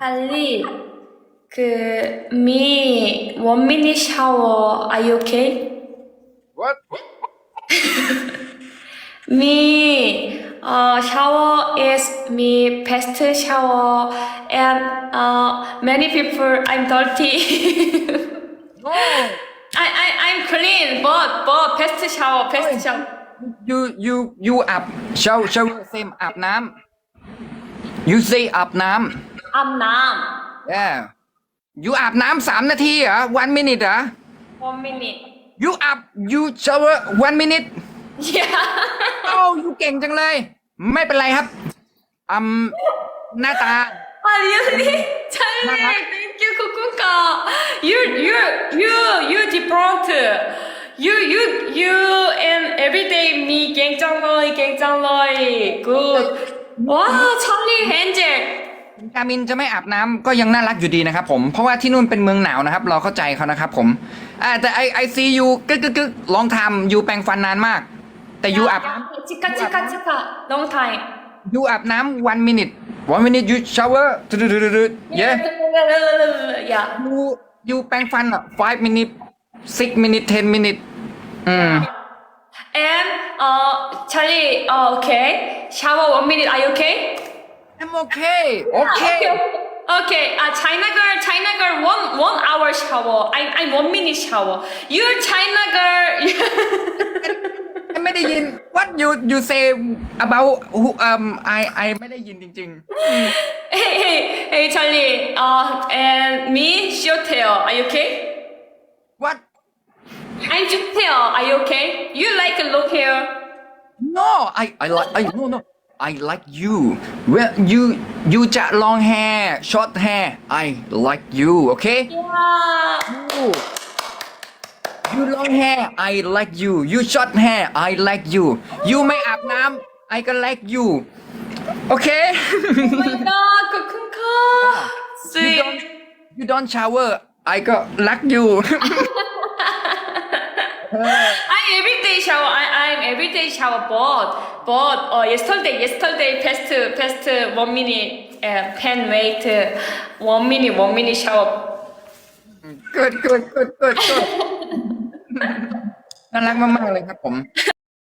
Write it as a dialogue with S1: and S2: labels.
S1: Hello. 그, me, one minute shower, are you okay?
S2: What?
S1: me, uh, shower is me best shower, and uh, many people I'm dirty.
S2: no,
S1: I, I, I'm clean, but, but best shower, best shower.
S2: you you you up show show same up nam you say up nam อาบน้ำ
S1: I'm numb.
S2: yeah you อาบน้ำสามนาทีเหรอ one minute เหรอ
S1: One minute.
S2: you อาบ you shower one minute
S1: Yeah.
S2: โอ้ you เก่งจังเลย ไม่เป็นไรครับอืมหน้าตา
S1: 아 really? Charlie, thank you, Kukunka. You you you you different. You you you and everyday me 갱짱러이 갱짱러이 good. 와 찰리 헨젤.
S2: คามินจะไม่อาบน้ำก็ยังน่ารักอยู่ดีนะครับผมเพราะว่าที่นู่นเป็นเมืองหนาวนะครับ เราเข้าใจเขานะครับผมอแต่ไอไอซียูกึกกึกกลองทำยูแปรงฟันนานมาก แต่ยูอาบน้ำ
S1: ชิกาชิกาชิ
S2: กาลองท time ยูอาบน้ำ one minute one minute you shower ดูดดูดดูดเย้ยูยูแปรงฟันอะ five minute six minute ten minute อืม
S1: and uh Charlie uh, okay shower one minute are you okay
S2: I'm okay okay
S1: Okay, uh, China girl, China girl, one one hour shower. I I one minute shower. You China girl.
S2: ไม่ได้ยิน what you you say about who um I I ไม่ได้ยินจริง
S1: hey hey hey Charlie. Uh, and me short hair. Are you okay?
S2: ๆ what
S1: I'm short hair. Are you okay? You like long hair?
S2: No, I I like I no no I like you. Well, you you จะ long hair, short hair. I like you. Okay.
S1: Yeah.
S2: You, you long hair. I like you. You short hair. I like you. You ไม่อาบน้ำ I ก็ like you. Okay.
S1: Oh my God, kukunka.
S2: you
S1: Sweet.
S2: don't you don't shower. I ก็ like you.
S1: I everyday shower. I I'm everyday shower, but but uh, yesterday yesterday past past one minute uh, pen wait uh, one minute one minute shower.
S2: good good good good good น่ารักมากๆเลยครับผม